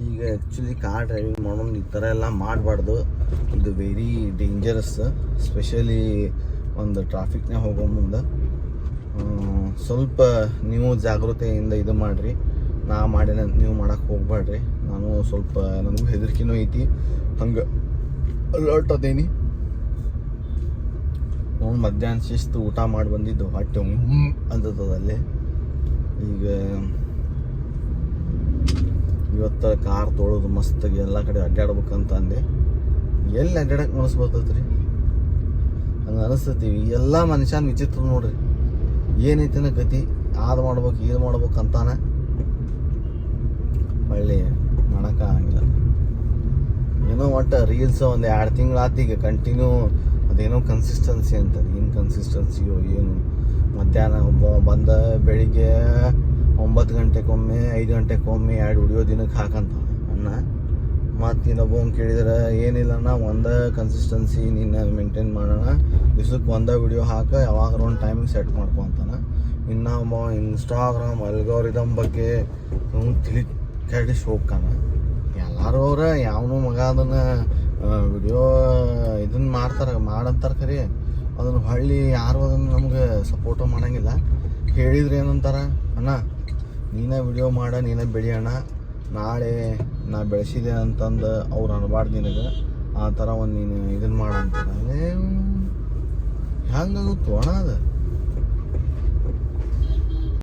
ಈಗ actually car driving ಮಾಡೋನು ಈ ಥರ ಎಲ್ಲ ಮಾಡಬಾರ್ದು. ಇದು ವೆರಿ ಡೇಂಜರಸ್ ಸ್ಪೆಷಲಿ ಒಂದು ಟ್ರಾಫಿಕ್ನಾಗ ಹೋಗೋ ಮುಂದೆ. ಸ್ವಲ್ಪ ನೀವು ಜಾಗೃತೆಯಿಂದ ಇದು ಮಾಡಿರಿ. ನಾ ಮಾಡಿನ ನೀವು ಮಾಡೋಕ್ಕೆ ಹೋಗ್ಬೇಡ್ರಿ ನಾನು ಸ್ವಲ್ಪ, ನನಗೂ ಹೆದರಿಕೆನೂ ಐತಿ. ಹಂಗೆ ಅಲರ್ಟ್ ಅದೇನಿ. ಅವ್ನು ಮಧ್ಯಾಹ್ನ ಶಿಸ್ತು ಊಟ ಮಾಡಿ ಬಂದಿದ್ದು ಹೊಟ್ಟೆ ಅಂತದಲ್ಲೇ ಈಗ ಇವತ್ತು ಕಾರ್ ತೊಳೋದು ಮಸ್ತಾಗಿ ಎಲ್ಲ ಕಡೆ ಅಡ್ಡಾಡ್ಬೇಕಂತ ಅಂದೆ ಎಲ್ಲಿ ಅಡ್ಡಾಡಕ್ಕೆ ಮನಸ್ಸು ಬರ್ತೈತ್ರಿ? ಹಂಗೆ ಅನಿಸ್ತೈತಿ. ಎಲ್ಲ ಮನುಷ್ಯನ ವಿಚಿತ್ರ ನೋಡ್ರಿ. ಏನೈತಿನ ಗತಿ? ಅದು ಮಾಡ್ಬೇಕು ಇದು ಮಾಡ್ಬೇಕು ಅಂತಾನೆ ಒಳ್ಳೆ ಮಾಡೋಕ್ಕಾಗಿಲ್ಲ ಏನೋ ಒಟ್ಟು ರೀಲ್ಸ್ ಒಂದು ಎರಡು ಈಗ ಕಂಟಿನ್ಯೂ ಅದೇನೋ ಕನ್ಸಿಸ್ಟೆನ್ಸಿ ಅಂತ ಏನು ಕನ್ಸಿಸ್ಟೆನ್ಸಿಯೋ ಏನು? ಮಧ್ಯಾಹ್ನ ಬಂದ ಬೆಳಿಗ್ಗೆ ಒಂಬತ್ತು ಗಂಟೆಗೊಮ್ಮೆ, ಐದು ಗಂಟೆಗೊಮ್ಮೆ ಎರಡು ವಿಡಿಯೋ ದಿನಕ್ಕೆ ಹಾಕಂತ ಅನ್ನ ಮತ್ತು ಇನ್ನೊಬ್ಬ ಕೇಳಿದ್ರೆ, ಏನಿಲ್ಲ ಅಣ್ಣ, ಒಂದೇ ಕನ್ಸಿಸ್ಟೆನ್ಸಿ ನೀನು ಮೇಂಟೈನ್ ಮಾಡೋಣ. ದಿವ್ಸಕ್ಕೆ ಒಂದೇ ವಿಡಿಯೋ ಹಾಕ ಯಾವಾಗ ಒಂದು ಟೈಮಿಂಗ್ ಸೆಟ್ ಮಾಡ್ಕೊ ಅಂತಾನೆ. ಒಬ್ಬ ಇನ್ಸ್ಟಾಗ್ರಾಮ್ ಅಲ್ಗೋರಿದಮ್ ಬಗ್ಗೆ ತಿಳಿ ಕೆಡಿಸಿ ಶೋಕಾನ ಎಲ್ಲರೂ ಅವ್ರ, ಯಾವನು ಮಗ ಅದನ್ನು ವಿಡಿಯೋ ಇದನ್ನು ಮಾಡ್ತಾರೆ, ಮಾಡಂತಾರೆ ಖರಿ. ಅದನ್ನು ಹೊಳ್ಳಿ ಯಾರು ಅದನ್ನು ನಮ್ಗೆ ಸಪೋರ್ಟು ಮಾಡಂಗಿಲ್ಲ. ಕೇಳಿದ್ರೆ ಏನಂತಾರ? ಅಣ್ಣ ನೀನೇ ವಿಡಿಯೋ ಮಾಡ, ನೀನೇ ಬೆಳೆಯೋಣ. ನಾಳೆ ನಾ ಬೆಳೆಸಿದೆ ಅಂತಂದು ಅವ್ರು ಅನ್ಬಾರ್ದು ನಿನಗೆ. ಆ ಥರ ಒಂದು ನೀನು ಇದನ್ನು ಮಾಡಂತ ಹೆಂಗೆ ಹೆಂಗಾಗುತ್ತೋ ಅಣ್ಣ ಅದು?